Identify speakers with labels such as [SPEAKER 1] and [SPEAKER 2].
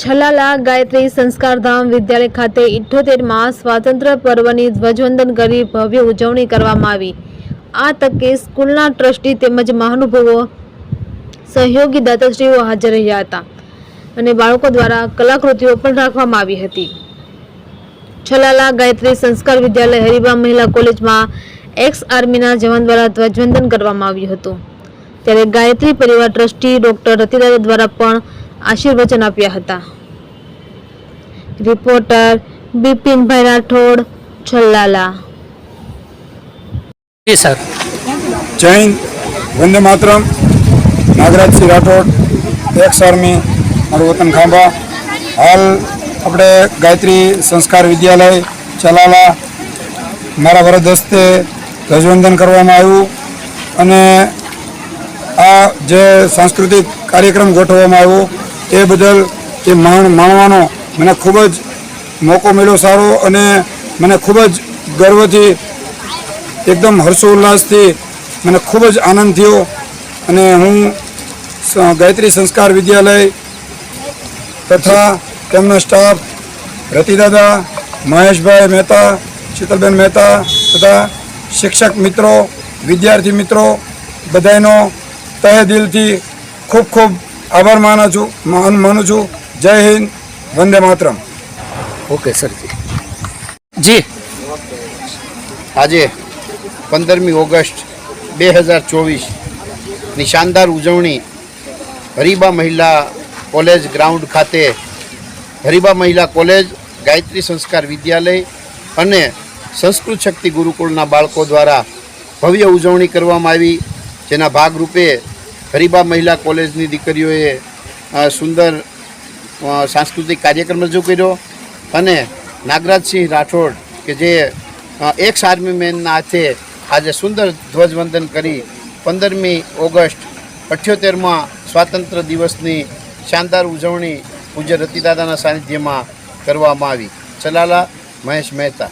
[SPEAKER 1] છલાલા ગાયત્રી સંસ્કારધામ વિદ્યાલય ખાતે ઇઠ્ઠોતેરમાં સ્વાતંત્ર્ય પર્વની ધ્વજવંદન કરી ભવ્ય ઉજવણી કરવામાં આવી. આ તકે સ્કૂલના ટ્રસ્ટી તેમજ મહાનુભાવો સહયોગી દાતાશ્રીઓ હાજર રહ્યા હતા અને બાળકો દ્વારા કલાકૃતિઓ પણ રાખવામાં આવી હતી. છલાલા ગાયત્રી સંસ્કાર વિદ્યાલય હરિબા મહિલા કોલેજમાં એક્સ આર્મીના જવાન દ્વારા ધ્વજવંદન કરવામાં આવ્યું હતું. ત્યારે ગાયત્રી પરિવાર ટ્રસ્ટી ડોક્ટર રતિદાદા દ્વારા પણ આશીર્વચન આપ્યા હતા. રિપોર્ટર બિપિનભાઈ રાઠોડ છલ્લાલા.
[SPEAKER 2] જૈન સર.
[SPEAKER 3] જય હિન્દ. વંદે માતરમ. નાગરાજસિંહ રાઠોડ એક્સ આર્મી મારું વતન ખાંભા. હાલ આપણે ગાયત્રી સંસ્કાર વિદ્યાલય ચલાલા મારા વરદ હસ્તે ધ્વજવંદન કરવામાં આવ્યું અને આ જે સાંસ્કૃતિક કાર્યક્રમ ગોઠવવામાં આવ્યો એ બદલ એ માણ માણવાનો મને ખૂબ જ મોકો મળ્યો સારો અને મને ખૂબ જ ગર્વથી એકદમ હર્ષોલ્લાસથી મને ખૂબ જ આનંદ થયો અને હું ગાયત્રી સંસ્કાર વિદ્યાલય તથા તેમનો સ્ટાફ રતિદાદા મહેશભાઈ મહેતા, શીતલબેન મહેતા તથા શિક્ષક મિત્રો, વિદ્યાર્થી મિત્રો બધાનો તહે દિલથી ખૂબ ખૂબ આભાર માનું છું માન માનું છું. જય હિન્દ વંદે માતરમ.
[SPEAKER 2] ઓકે સરજી. જી.
[SPEAKER 4] આજે પંદરમી ઓગસ્ટ બે હજાર ચોવીસની શાનદાર ઉજવણી હરીબા મહિલા કોલેજ ગ્રાઉન્ડ ખાતે હરીબા મહિલા કોલેજ ગાયત્રી સંસ્કાર વિદ્યાલય અને સંસ્કૃત શક્તિ ગુરુકુળના બાળકો દ્વારા ભવ્ય ઉજવણી કરવામાં આવી જેના ભાગરૂપે હરિબા મહિલા કોલેજની દીકરીઓએ સુંદર સાંસ્કૃતિક કાર્યક્રમ રજૂ કર્યો અને નાગરાજસિંહ રાઠોડ કે જે એક્સ આર્મી મેનના હાથે આજે સુંદર ધ્વજવંદન કરી પંદરમી ઓગસ્ટ અઠ્યોતેરમાં સ્વાતંત્ર્ય દિવસની શાનદાર ઉજવણી પૂજ્ય રતિદાદાના સાનિધ્યમાં કરવામાં આવી. ચલાલા મહેશ મહેતા.